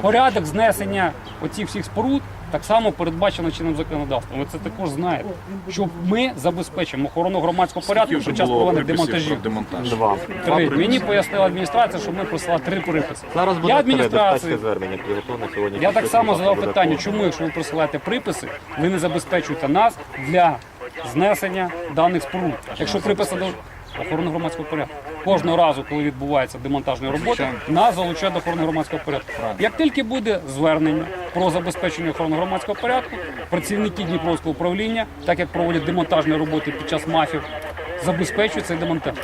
Порядок знесення оцих всіх споруд так само передбачено чинним законодавством. Ви це також знаєте. Що ми забезпечимо охорону громадського порядку під час проведення демонтажів. Два. Три. Мені пояснила адміністрація, що ми прислали три приписи. Зараз Я буде депутатське адміністрації. звернення підготовлене сьогодні. Я так само задав питання, чому, якщо ви присилаєте приписи, ви не забезпечуєте нас для знесення даних споруд. Якщо приписи до охорони громадського порядку. Кожного разу, коли відбувається демонтажні роботи, нас залучають до охорони громадського порядку. Як тільки буде звернення про забезпечення охорони громадського порядку, працівники Дніпровського управління, так як проводять демонтажні роботи під час мафів, забезпечують цей демонтаж.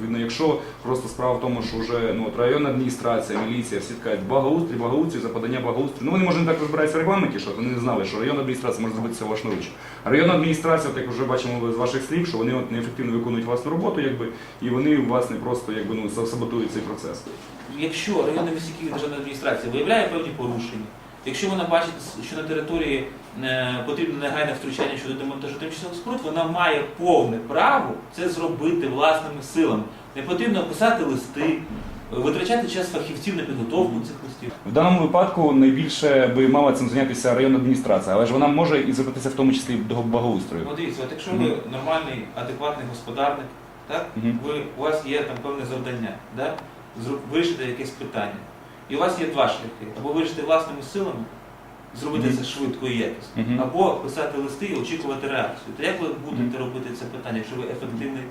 Відповідно, якщо просто справа в тому, що вже ну, от районна адміністрація, міліція, всі кажуть, благоустрій, благоустрій, за подання. Ну вони може не так розбираються в регламенті, що вони не знали, що районна адміністрація може зробити це власноруч. А районна адміністрація, от як вже бачимо з ваших слів, що вони от неефективно виконують власну роботу, якби, і вони власне просто якби ну саботують цей процес. Якщо районна міська державна адміністрація виявляє певні порушення, якщо вона бачить, що на території е, потрібно негайне втручання щодо демонтажу тимчасових споруд, вона має повне право це зробити власними силами. Не потрібно писати листи, витрачати час фахівців на підготовку цих листів. В даному випадку найбільше би мала цим зайнятися районна адміністрація, але ж вона може і звернутися в тому числі до благоустрою. Ну, дивіться, от якщо ви нормальний, адекватний господарник, так, Мгм. ви, у вас є там певне завдання, да, вирішити якесь питання. І у вас є два шляхи. Або вирішити власними силами, зробити це швидко і якісно, або писати листи і очікувати реакцію. То як ви будете робити це питання, якщо ви ефективний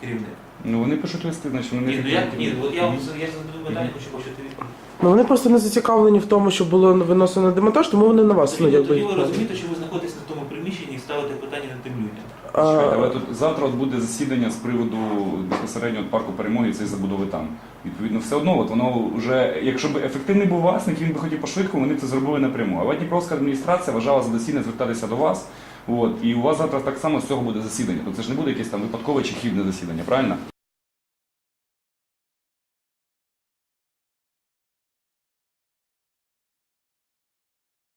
керівник? Ну вони пишуть листи, значить вони не Ні, ну як ні, от я вам я задаю питання, хочу почути відповідь. Ну вони просто не зацікавлені в тому, щоб було виносено демонтаж, тому вони на вас. Ну, якби, тоді ви розумієте, що ви знаходитесь на ставите питання на тим людям. Чекайте, але тут завтра от буде засідання з приводу безпосередньо от парку перемоги і цієї забудови там. Відповідно, все одно, от воно вже, якщо б ефективний був власник, він би хотів по вони б це зробили напряму. Але Дніпровська адміністрація вважала за доцільне звертатися до вас. От, і у вас завтра так само з цього буде засідання. Тобто це ж не буде якесь там випадкове чи хібне засідання, правильно?